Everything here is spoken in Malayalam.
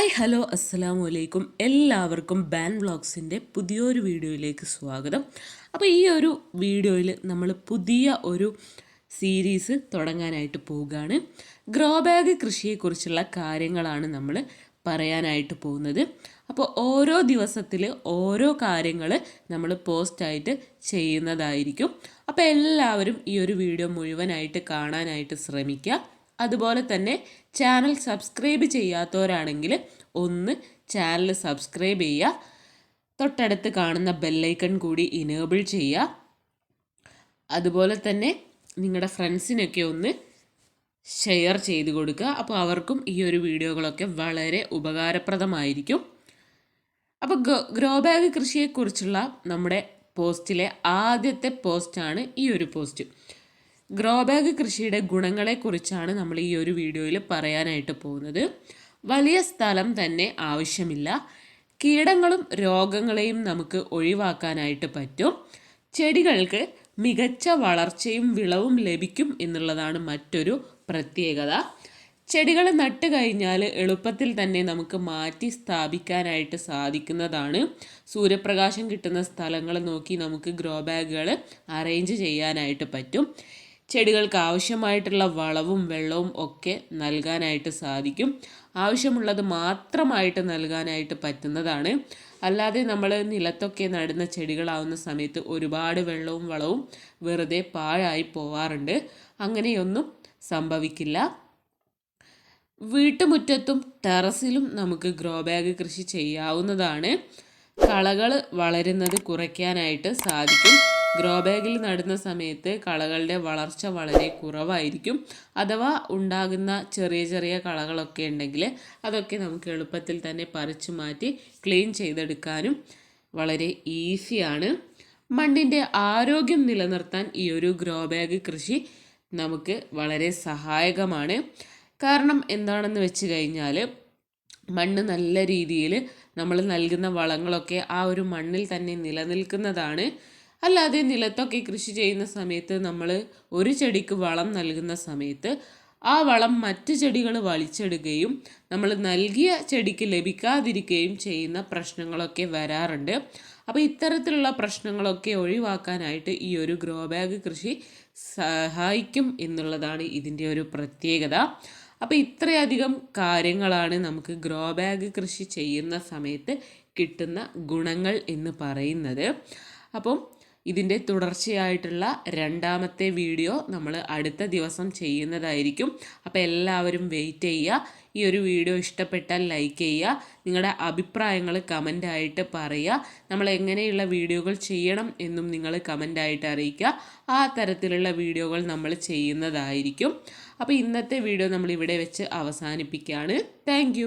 ഹായ് ഹലോ അസ്സലാമു അലൈക്കും എല്ലാവർക്കും ബാൻ വ്ളോഗ്സിന്റെ പുതിയൊരു വീഡിയോയിലേക്ക് സ്വാഗതം. അപ്പോൾ ഈ ഒരു വീഡിയോയിൽ നമ്മൾ പുതിയ ഒരു സീരീസ് തുടങ്ങാനായിട്ട് പോവുകയാണ്. ഗ്രോ ബാഗ് കൃഷിയെക്കുറിച്ചുള്ള കാര്യങ്ങളാണ് നമ്മൾ പറയാനായിട്ട് പോകുന്നത്. അപ്പോൾ ഓരോ ദിവസത്തിൽ ഓരോ കാര്യങ്ങൾ നമ്മൾ പോസ്റ്റായിട്ട് ചെയ്യുന്നതായിരിക്കും. അപ്പോൾ എല്ലാവരും ഈ ഒരു വീഡിയോ മുഴുവനായിട്ട് കാണാനായിട്ട് ശ്രമിക്കുക. അതുപോലെ തന്നെ ചാനൽ സബ്സ്ക്രൈബ് ചെയ്യാത്തവരാണെങ്കിൽ ഒന്ന് ചാനൽ സബ്സ്ക്രൈബ് ചെയ്യുക. തൊട്ടടുത്ത് കാണുന്ന ബെല്ലൈക്കൺ കൂടി ഇനേബിൾ ചെയ്യുക. അതുപോലെ തന്നെ നിങ്ങളുടെ ഫ്രണ്ട്സിനൊക്കെ ഒന്ന് ഷെയർ ചെയ്ത് കൊടുക്കുക. അപ്പോൾ അവർക്കും ഈ ഒരു വീഡിയോകളൊക്കെ വളരെ ഉപകാരപ്രദമായിരിക്കും. അപ്പോൾ ഗ്രോ ബാഗ് കൃഷിയെക്കുറിച്ചുള്ള നമ്മുടെ പോസ്റ്റിലെ ആദ്യത്തെ പോസ്റ്റാണ് ഈ ഒരു പോസ്റ്റ്. ഗ്രോ ബാഗ് കൃഷിയുടെ ഗുണങ്ങളെക്കുറിച്ചാണ് നമ്മൾ ഈ ഒരു വീഡിയോയിൽ പറയാനായിട്ട് പോകുന്നത്. വലിയ സ്ഥലം തന്നെ ആവശ്യമില്ല. കീടങ്ങളും രോഗങ്ങളെയും നമുക്ക് ഒഴിവാക്കാനായിട്ട് പറ്റും. ചെടികൾക്ക് മികച്ച വളർച്ചയും വിളവും ലഭിക്കും എന്നുള്ളതാണ് മറ്റൊരു പ്രത്യേകത. ചെടികൾ നട്ട് കഴിഞ്ഞാൽ എളുപ്പത്തിൽ തന്നെ നമുക്ക് മാറ്റി സ്ഥാപിക്കാനായിട്ട് സാധിക്കുന്നതാണ്. സൂര്യപ്രകാശം കിട്ടുന്ന സ്ഥലങ്ങൾ നോക്കി നമുക്ക് ഗ്രോ ബാഗുകൾ അറേഞ്ച് ചെയ്യാനായിട്ട് പറ്റും. ചെടികൾക്ക് ആവശ്യമായിട്ടുള്ള വളവും വെള്ളവും ഒക്കെ നൽകാനായിട്ട് സാധിക്കും. ആവശ്യമുള്ളത് മാത്രമായിട്ട് നൽകാനായിട്ട് പറ്റുന്നതാണ്. അല്ലാതെ നമ്മൾ നിലത്തൊക്കെ നടുന്ന ചെടികളാവുന്ന സമയത്ത് ഒരുപാട് വെള്ളവും വളവും വെറുതെ പാഴായി പോവാറുണ്ട്. അങ്ങനെയൊന്നും സംഭവിക്കില്ല. വീട്ടുമുറ്റത്തും ടെറസിലും നമുക്ക് ഗ്രോ ബാഗ് കൃഷി ചെയ്യാവുന്നതാണ്. കളകൾ വളരുന്നത് കുറയ്ക്കാനായിട്ട് സാധിക്കും. ഗ്രോ ബാഗിൽ നടുന്ന സമയത്ത് കളകളുടെ വളർച്ച വളരെ കുറവായിരിക്കും. അഥവാ ഉണ്ടാകുന്ന ചെറിയ ചെറിയ കളകളൊക്കെ ഉണ്ടെങ്കിൽ അതൊക്കെ നമുക്ക് എളുപ്പത്തിൽ തന്നെ പറിച്ചു മാറ്റി ക്ലീൻ ചെയ്തെടുക്കാനും വളരെ ഈസിയാണ്. മണ്ണിന്റെ ആരോഗ്യം നിലനിർത്താൻ ഈ ഒരു ഗ്രോ ബാഗ് കൃഷി നമുക്ക് വളരെ സഹായകമാണ്. കാരണം എന്താണെന്ന് വെച്ച് കഴിഞ്ഞാൽ മണ്ണ് നല്ല രീതിയിൽ നമ്മൾ നൽകുന്ന വളങ്ങളൊക്കെ ആ ഒരു മണ്ണിൽ തന്നെ നിലനിൽക്കുന്നതാണ്. അല്ലാതെ നിലത്തൊക്കെ കൃഷി ചെയ്യുന്ന സമയത്ത് നമ്മൾ ഒരു ചെടിക്ക് വളം നൽകുന്ന സമയത്ത് ആ വളം മറ്റ് ചെടികൾ വലിച്ചെടുക്കുകയും നമ്മൾ നൽകിയ ചെടിക്ക് ലഭിക്കാതിരിക്കുകയും ചെയ്യുന്ന പ്രശ്നങ്ങളൊക്കെ വരാറുണ്ട്. അപ്പോൾ ഇത്തരത്തിലുള്ള പ്രശ്നങ്ങളൊക്കെ ഒഴിവാക്കാനായിട്ട് ഈ ഒരു ഗ്രോ ബാഗ് കൃഷി സഹായിക്കും എന്നുള്ളതാണ് ഇതിന്റെ ഒരു പ്രത്യേകത. അപ്പോൾ ഇത്രയധികം കാര്യങ്ങളാണ് നമുക്ക് ഗ്രോ ബാഗ് കൃഷി ചെയ്യുന്ന സമയത്ത് കിട്ടുന്ന ഗുണങ്ങൾ എന്ന് പറയുന്നത്. അപ്പം ഇതിന്റെ തുടർച്ചയായിട്ടുള്ള രണ്ടാമത്തെ വീഡിയോ നമ്മൾ അടുത്ത ദിവസം ചെയ്യുന്നതായിരിക്കും. അപ്പോൾ എല്ലാവരും വെയിറ്റ് ചെയ്യുക. ഈ ഒരു വീഡിയോ ഇഷ്ടപ്പെട്ടാൽ ലൈക്ക് ചെയ്യുക. നിങ്ങളുടെ അഭിപ്രായങ്ങൾ കമന്റായിട്ട് പറയുക. നമ്മൾ എങ്ങനെയുള്ള വീഡിയോകൾ ചെയ്യണം എന്നും നിങ്ങൾ കമന്റായിട്ട് അറിയിക്കുക. ആ തരത്തിലുള്ള വീഡിയോകൾ നമ്മൾ ചെയ്യുന്നതായിരിക്കും. അപ്പോൾ ഇന്നത്തെ വീഡിയോ നമ്മൾ ഇവിടെ വെച്ച് അവസാനിപ്പിക്കുകയാണ്. താങ്ക്